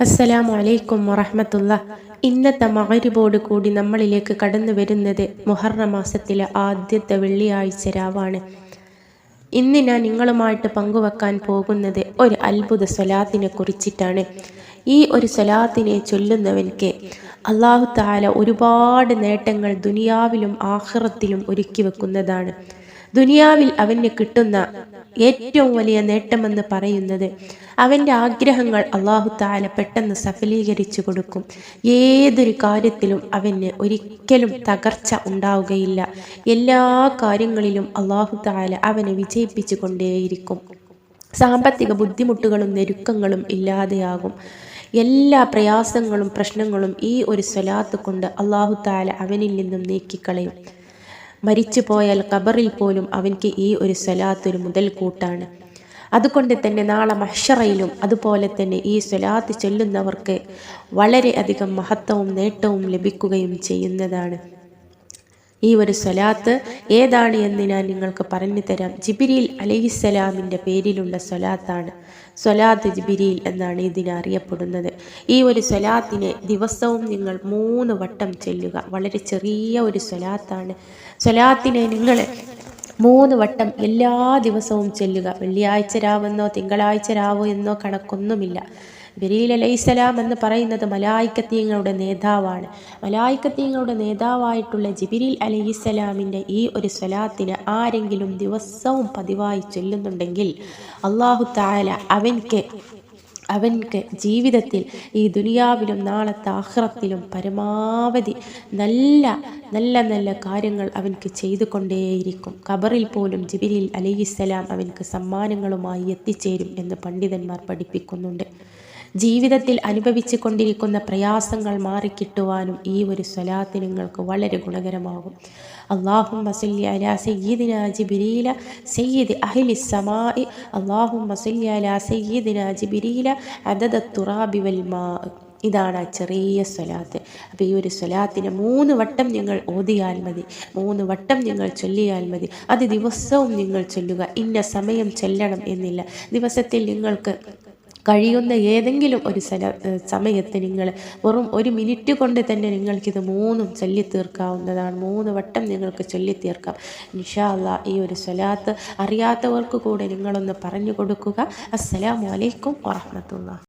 അസ്സലാമു അലൈക്കും വറഹമത്തുള്ള. ഇന്നത്തെ മകരിബോട് കൂടി നമ്മളിലേക്ക് കടന്നു വരുന്നത് മുഹറ മാസത്തിലെ ആദ്യത്തെ വെള്ളിയാഴ്ച രാവാണ്. ഇന്ന് ഞാൻ നിങ്ങളുമായിട്ട് പങ്കുവെക്കാൻ പോകുന്നത് ഒരു അത്ഭുത സ്വലാത്തിനെ കുറിച്ചിട്ടാണ്. ഈ ഒരു സ്വലാത്തിനെ ചൊല്ലുന്നവൻക്ക് അള്ളാഹു താല ഒരുപാട് നേട്ടങ്ങൾ ദുനിയാവിലും ആഹ്റത്തിലും ഒരുക്കി വെക്കുന്നതാണ്. ദുനിയാവിൽ അവന് കിട്ടുന്ന ഏറ്റവും വലിയ നേട്ടമെന്ന് പറയുന്നത് അവന്റെ ആഗ്രഹങ്ങൾ അള്ളാഹു താല പെട്ടെന്ന് സഫലീകരിച്ചു കൊടുക്കും. ഏതൊരു കാര്യത്തിലും അവന് ഒരിക്കലും തകർച്ച ഉണ്ടാവുകയില്ല. എല്ലാ കാര്യങ്ങളിലും അള്ളാഹു താല അവനെ വിജയിപ്പിച്ചു കൊണ്ടേയിരിക്കും സാമ്പത്തിക ബുദ്ധിമുട്ടുകളും ഞെരുക്കങ്ങളും ഇല്ലാതെയാകും. എല്ലാ പ്രയാസങ്ങളും പ്രശ്നങ്ങളും ഈ ഒരു സ്വലാത്ത് കൊണ്ട് അള്ളാഹു താല അവനിൽ നിന്നും നീക്കിക്കളയും. മരിച്ചു പോയാൽ ഖബറിൽ പോലും അവൻക്ക് ഈ ഒരു സ്വലാത്ത് ഒരു മുതൽക്കൂട്ടാണ് അതുകൊണ്ട് തന്നെ നാളെ മഹ്ഷറയിലും അതുപോലെ തന്നെ ഈ സ്വലാത്ത് ചൊല്ലുന്നവർക്ക് വളരെയധികം മഹത്വവും നേട്ടവും ലഭിക്കുകയും ചെയ്യുന്നതാണ്. ഈ ഒരു സ്വലാത്ത് ഏതാണ് എന്ന് ഞാൻ നിങ്ങൾക്ക് പറഞ്ഞു തരാം. ജിബിരിൽ അലഹിസ്സലാമിന്റെ പേരിലുള്ള സ്വലാത്താണ്. സ്വലാത്ത് ജിബിരിൽ എന്നാണ് ഇതിനെ അറിയപ്പെടുന്നത്. ഈ ഒരു സ്വലാത്തിനെ ദിവസവും നിങ്ങൾ മൂന്ന് വട്ടം ചെല്ലുക. വളരെ ചെറിയ ഒരു സ്വലാത്താണ്. സ്വലാത്തിനെ നിങ്ങൾ മൂന്ന് വട്ടം എല്ലാ ദിവസവും ചെല്ലുക. വെള്ളിയാഴ്ച രാവെന്നോ തിങ്കളാഴ്ച രാവോ എന്നോ കണക്കൊന്നുമില്ല. ബരീൽ അലൈസലാം എന്ന് പറയുന്നത് മലായിക്കത്തീങ്ങളുടെ നേതാവാണ്. മലായിക്കത്തീങ്ങളുടെ നേതാവായിട്ടുള്ള ജിബിരിൽ അലൈഹിസ്സലാമിന്റെ ഈ ഒരു സ്വലാത്തിന് ആരെങ്കിലും ദിവസവും പതിവായി ചൊല്ലുന്നുണ്ടെങ്കിൽ അള്ളാഹു താല അവൻക്ക് അവൻക്ക് ജീവിതത്തിൽ ഈ ദുനിയാവിലും നാളത്തെ ആഹ്റത്തിലും പരമാവധി നല്ല നല്ല നല്ല കാര്യങ്ങൾ അവൻക്ക് ചെയ്തുകൊണ്ടേയിരിക്കും. ഖബറിൽ പോലും ജിബിരിൽ അലൈഹിസ്സലാം അവൻക്ക് സമ്മാനങ്ങളുമായി എത്തിച്ചേരും എന്ന് പണ്ഡിതന്മാർ പഠിപ്പിക്കുന്നുണ്ട്. ജീവിതത്തിൽ അനുഭവിച്ചു കൊണ്ടിരിക്കുന്ന പ്രയാസങ്ങൾ മാറിക്കിട്ടുവാനും ഈ ഒരു സ്വലാത്ത് നിങ്ങൾക്ക് വളരെ ഗുണകരമാകും. അള്ളാഹു മസല്ലി അല സയ്യിദിന ജിബിരീല സയ്യിദ് അഹിലി സമായി അള്ളാഹു മസല്ലി അല സയ്യിദിന ജിബിരീല അതദ തുറാബി വൽമാ ഇതാണ് ആ ചെറിയ സ്വലാത്ത്. അപ്പോൾ ഈ ഒരു സ്വലാത്തിനെ മൂന്ന് വട്ടം നിങ്ങൾ ഓതിയാൽ മതി. മൂന്ന് വട്ടം നിങ്ങൾ ചൊല്ലിയാൽ മതി. അത് ദിവസവും നിങ്ങൾ ചൊല്ലുക. ഇന്ന സമയം ചൊല്ലണം എന്നില്ല. ദിവസത്തിൽ നിങ്ങൾക്ക് കഴിയുന്ന ഏതെങ്കിലും ഒരു സ്ഥല സമയത്ത് നിങ്ങൾ വെറും ഒരു മിനിറ്റ് കൊണ്ട് തന്നെ നിങ്ങൾക്കിത് മൂന്നും ചൊല്ലി തീർക്കാവുന്നതാണ് മൂന്ന് വട്ടം നിങ്ങൾക്ക് ചൊല്ലി തീർക്കാം ഈ ഒരു സ്വലാത്ത് അറിയാത്തവർക്ക് കൂടെ നിങ്ങളൊന്ന് പറഞ്ഞു കൊടുക്കുക. അസ്സലാമലൈക്കും വറഹമത്തുള്ള